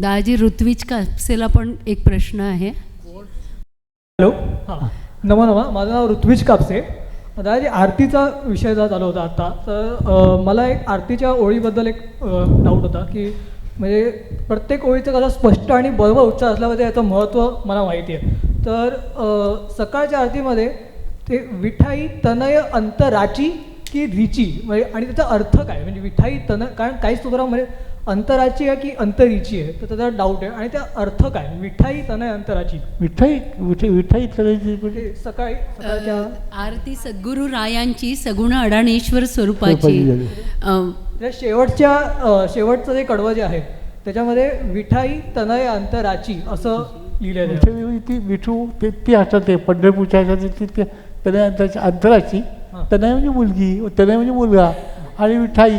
दाजी ऋत्विज कापसेला पण एक प्रश्न आहे. हॅलो. हां. नमो नमः. माझं नाव ऋत्विज कापसे. दादाजी आरतीचा विषय जर झाला होता आता तर मला एक आरतीच्या ओळीबद्दल एक डाऊट होता की म्हणजे प्रत्येक ओळीचं कसं स्पष्ट आणि बरोबर उच्चार असल्यामध्ये याचं महत्त्व मला माहिती आहे. तर सकाळच्या आरतीमध्ये ते विठाई तनय अंतराची की रिची? म्हणजे आणि त्याचा अर्थ काय? म्हणजे विठाई तन कारण काही स्तोत्रामध्ये अंतराची आहे की अंतरीची आहे? तर त्याचा डाऊट आहे. आणि त्या अर्थ काय? विठाई तनय अंतराची. विठ्ठाई विठ्ठाई विठ्ठाई करायची म्हणजे? म्हणजे सकाळी सकाळच्या आरती सद्गुरू रायांची सगुण अडाणेश्वर स्वरूपाची. त्या शेवटच्या अ, शेवटचं जे कडवं जे आहे त्याच्यामध्ये विठाई तनय अंतराची असं लिहिलेलं आहे. ती विठू ते ती असतात ते पंढरपूरच्या ती- तनय अंतराची अंतराची. तनय म्हणजे मुलगी तनय म्हणजे मुलगा. आणि विठाई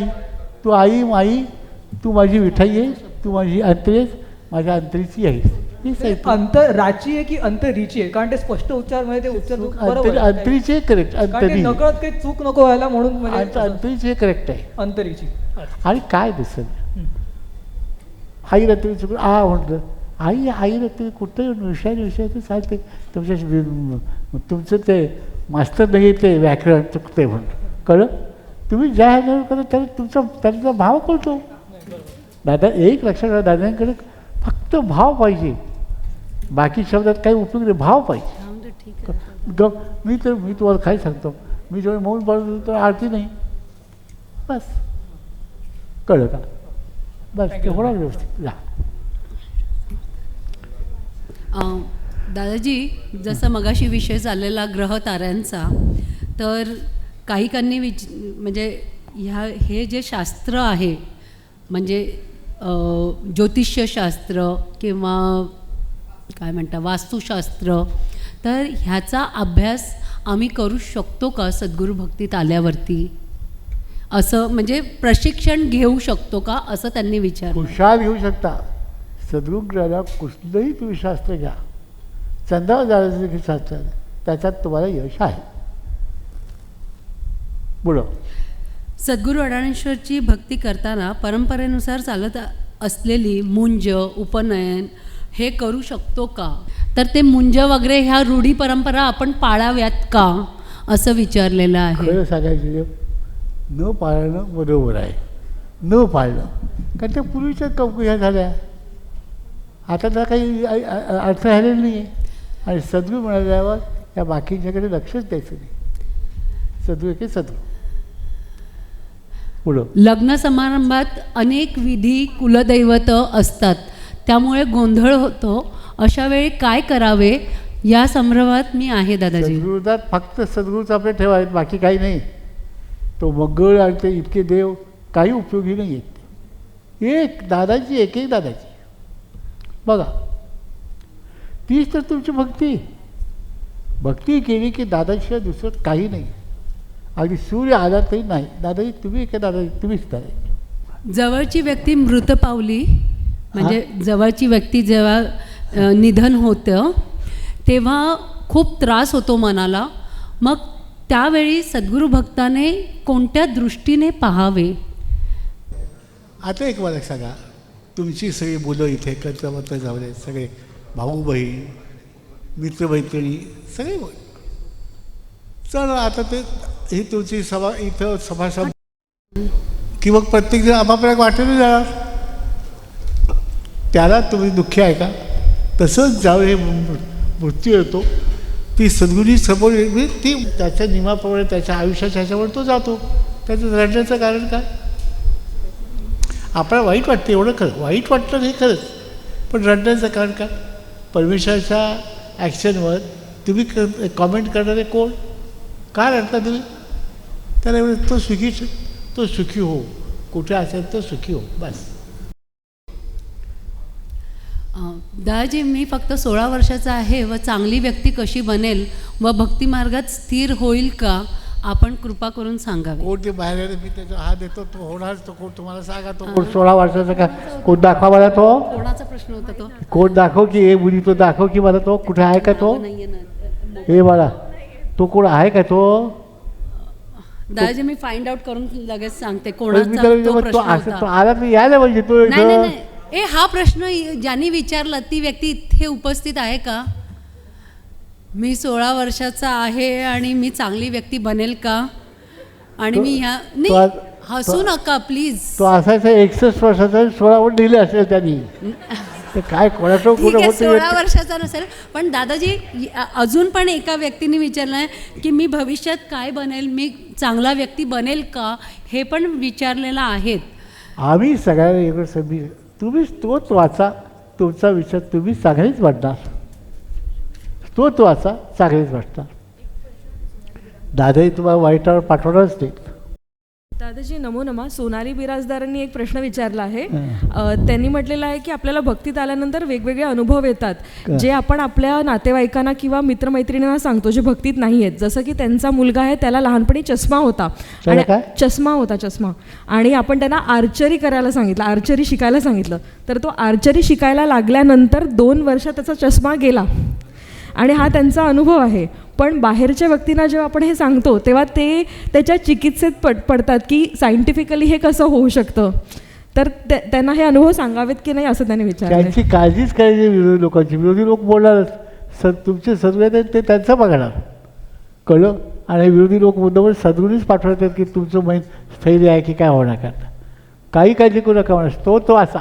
तू आई आई तू माझी विठाई आहेस तू माझी अंतरी आहेस माझ्या अंतरीची आहेस ही साहित्य. अंतराची आहे की अंतरीची आहे? कारण ते स्पष्ट उच्चार म्हणजे ते उच्चार अंतरी आहे. अंतरीचे करेक्ट अंतरी. नकळत काही चूक नको व्हायला म्हणून म्हणजे अंत- अंतरीचे करेक्ट आहे. अंतरीची. आणि काय दिसत हं. आई रत्न चुकून आ म्हटलं आई आई रत्न कुठं विषय विषय तर चालते तुमच्या तुमचं ते मास्तर नाही ते व्याकरण चुकते म्हणून कळलं? तुम्ही ज्या ह्याच्यावर करा त्याला तुमचा त्यांचा भाव कळतो. दादा एक लक्षात ठेवा दादांकडे फक्त भाव पाहिजे. बाकी शब्दात काही उपयोग नाही भाव पाहिजे. राहून दे, ठीक आहे. ग मी तर मी तुम्हाला काय सांगतो. मी जेव्हा मौन पाळतो तर आरती नाही. बस. कळलं का? बस ते होणार व्यवस्थित. जा अं, दादाजी जसं मगाशी विषय चाललेला ग्रह ताऱ्यांचा तर काहीकांनी विच म्हणजे ह्या हे जे शास्त्र आहे म्हणजे अं, ज्योतिष्यशास्त्र किंवा काय म्हणता वास्तुशास्त्र. तर ह्याचा अभ्यास आम्ही करू शकतो का सद्गुरू भक्तीत आल्यावरती? असं म्हणजे प्रशिक्षण घेऊ शकतो का असं त्यांनी विचारलं. हुशार घेऊ शकता. सद्गुरुग्रहाला कुठलंही तुम्ही शास्त्र घ्या. चंद्रावर जाण्याचं शास्त्र. त्याच्यात तुम्हाला यश आहे. पुढं सद्गुरू अडाणेश्वरची भक्ती करताना परंपरेनुसार चालत असलेली मुंज उपनयन हे करू शकतो का? तर ते मुंज वगैरे ह्या रूढी परंपरा आपण पाळाव्यात का? असं विचारलेलं आहे. सांगायचं जे न पाळणं बरोबर आहे. न पाळणं. कारण त्या पूर्वीच्या कप ह्या झाल्या. आता त्याला काही अर्थ राहिलेला नाही आहे आणि सद्गुरू मिळाल्यावर या बाकीच्याकडे लक्षच द्यायचं नाही. सद्गुरू की सद्गुरू. पुढं. लग्न समारंभात अनेक विधी कुलदैवत असतात. त्यामुळे गोंधळ होतो. अशा वेळी काय करावे? या संदर्भात मी आहे दादाजी. सद्गुरुदात फक्त सद्गुरूच आपले ठेवायत बाकी काही नाही. तो मंगळ आणि ते इतके देव काही उपयोगी नाही आहेत एक दादाची एक एक दादाची बघा तीच तर तुमची भक्ती. भक्ती केली की दादाशिवाय दुसरं काही नाही. अगदी सूर्य आला तरी नाही. दादाजी तुम्ही एका दादाजी तुम्हीच दादाजी. जवळची व्यक्ती मृत पावली. म्हणजे जवळची व्यक्ती जेव्हा निधन होतं तेव्हा खूप त्रास होतो मनाला. मग त्यावेळी सद्गुरू भक्ताने कोणत्या दृष्टीने पाहावे? आता एक मला सांगा. तुमची सगळी मुलं इथे कर्तव्य झाले सगळे भाऊ बहीण मित्रमैत्रिणी सगळे बोल चल आता ते ही तुमची सभा इथं सभासद. की मग प्रत्येकजण आपापल्या वाटेने जाणार. त्याला तुम्ही दुःखी आहे का? तसंच ज्यावेळी हे मृ- मृत्यू येतो ती सद्गुणी समोर ती त्याच्या नियमाप्रमाणे त्याच्या आयुष्याच्या ह्याच्यावर तो जातो. त्याचं रडण्याचं कारण काय? आपल्याला वाईट वाटतं एवढं खरं. वाईट वाटतं हे खरंच. पण रडण्याचं कारण काय? परमेश्वराच्या ॲक्शनवर तुम्ही क कॉमेंट करणारे कोण? का रडता तुम्ही? त्याला एवढं तो सुखी तो सुखी हो. कुठे असेल तो सुखी हो. बस. दादाजी मी फक्त सोळा वर्षाचा आहे व चांगली व्यक्ती कशी बनेल व भक्तिमार्गात स्थिर होईल का आपण कृपा करून सांगावे. कोण ते बाहेर मी त्याचा हात देतो तो होणार तो कोण तुम्हाला सांगा तो कोण सोळा वर्षाचा का? कोण दाखवा मला तो. कोणाचा प्रश्न होता तो? कोण दाखव की हे मुली तो दाखव की मला तो. कुठे आहे का तो? हे मला तो कोण आहे का तो? दादाजी मी फाइंड आउट करून लगेच सांगते कोणाचा तो तो तो आला तर यायला पाहिजे तो इथं. नाही. ए हा प्रश्न ज्यांनी विचारला ती व्यक्ती इथे उपस्थित आहे का? मी सोळा वर्षाचा आहे आणि मी चांगली व्यक्ती बनेल का? आणि मी ह्या नाही हसू नका प्लीज तो असायचा एकसष्ट वर्षाचा सोळावर दिले असेल त्यांनी. काय कोणाचं सोळा वर्षाचा नसेल पण दादाजी अजून पण एका व्यक्तीने विचारलं आहे की मी भविष्यात काय बनेल मी चांगला व्यक्ती बनेल का? हे पण विचारलेलं आहेत. आम्ही सगळ्यांना तुम्हीच तुम्ही तोच वाचा तुमचा विचार तुम्ही चांगलेच वाटणार तोच वाचा चांगलेच वाटणार दादाही तुम्हाला वाईटावर पाठवणारच नाही. दादाजी नमो नमा. सोनाली बिराजदारांनी एक प्रश्न विचारला आहे. त्यांनी म्हटलेलं आहे की आपल्याला भक्तीत आल्यानंतर वेगवेगळे अनुभव येतात? जे आपण आपल्या नातेवाईकांना किंवा मित्रमैत्रिणींना सांगतो जे भक्तीत नाही आहेत. जसं की त्यांचा मुलगा आहे त्याला लहानपणी चष्मा होता. काय? चष्मा होता चष्मा. आणि आपण त्यांना आर्चरी करायला सांगितलं आर्चरी शिकायला सांगितलं. तर तो आर्चरी शिकायला लागल्यानंतर दोन वर्ष त्याचा चष्मा गेला. आणि हा त्यांचा अनुभव आहे. पण बाहेरच्या व्यक्तींना जेव्हा आपण हे सांगतो तेव्हा ते त्याच्या चिकित्सेत पड पडतात की सायंटिफिकली हे कसं होऊ शकतं. तर त्या- त्यांना हे अनुभव सांगावेत की नाही असं त्यांनी विचारलं त्यांची काळजीच करायची विरोधी लोकांची. विरोधी लोक बोलणारच. सद तुमचे आहेत ते त्यांचं बघणार. कळलं? आणि विरोधी लोक मुद्दावर सद्गुणीच पाठवतात की तुमचं मैन स्थैर्य आहे की काय होणार करता काही काळजी करू नका म्हणा. तो तो असा.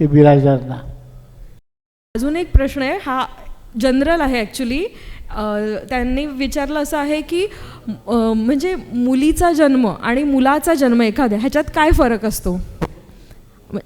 हे बिराजदारांना अजून एक प्रश्न आहे. हा जनरल आहे ॲक्च्युली त्यांनी विचारलं असं आहे की म्हणजे मुलीचा जन्म आणि मुलाचा जन्म एखाद्या ह्याच्यात काय फरक असतो? नाही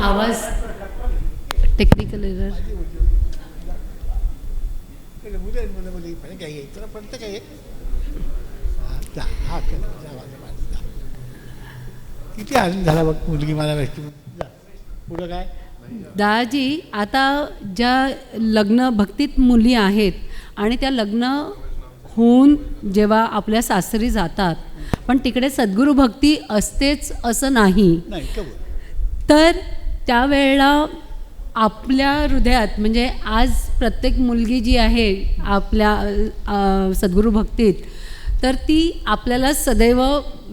आवाज टेक्निकल एरर किती आनंद झाला बघ मुलगी मला पुढं काय दादाजी आता ज्या लग्न भक्तीत मुली आहेत आणि त्या लग्न होऊन जेव्हा आपल्या सासरी जातात पण तिकडे सद्गुरू भक्ती असतेच असं नाही. तर त्यावेळेला आपल्या हृदयात म्हणजे आज प्रत्येक मुलगी जी आहे आपल्या सद्गुरू भक्तीत तर ती आपल्याला सदैव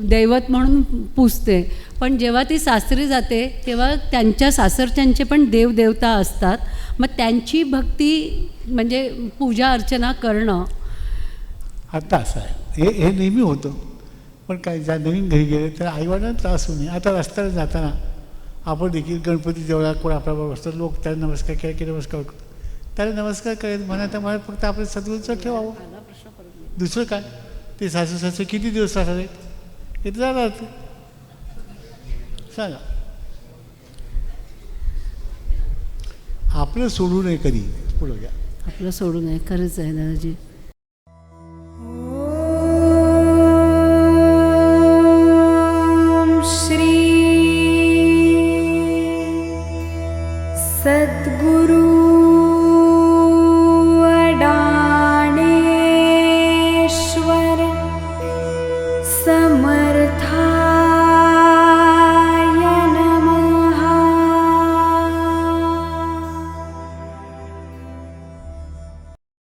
दैवत म्हणून पूजते. पण जेव्हा ती सासरी जाते तेव्हा त्यांच्या सासरच्यांचे पण देवदेवता असतात. मग त्यांची भक्ती म्हणजे पूजा अर्चना करणं. आता असं आहे. हे हे नेहमी होतं. पण काय ज्या नवीन घरी गेले तर आईवडिलांना त्रास होऊ नये. आता रस्त्याला जाताना आपण देखील गणपती जवळ कोण आपल्याबरोबर असतात लोक त्याला नमस्कार केला की नमस्कार करतो त्याला नमस्कार करेल म्हणा तर मला फक्त आपल्या सद्गुरूचं ठेवावं. दुसरं काय? ते सासू सासू किती दिवस राहणार आहेत? इथं जाणार ते सांगा. आपलं सोडू नये कधी? पुढं घ्या. आपलं सोडू नये खरंच आहे दादाजी.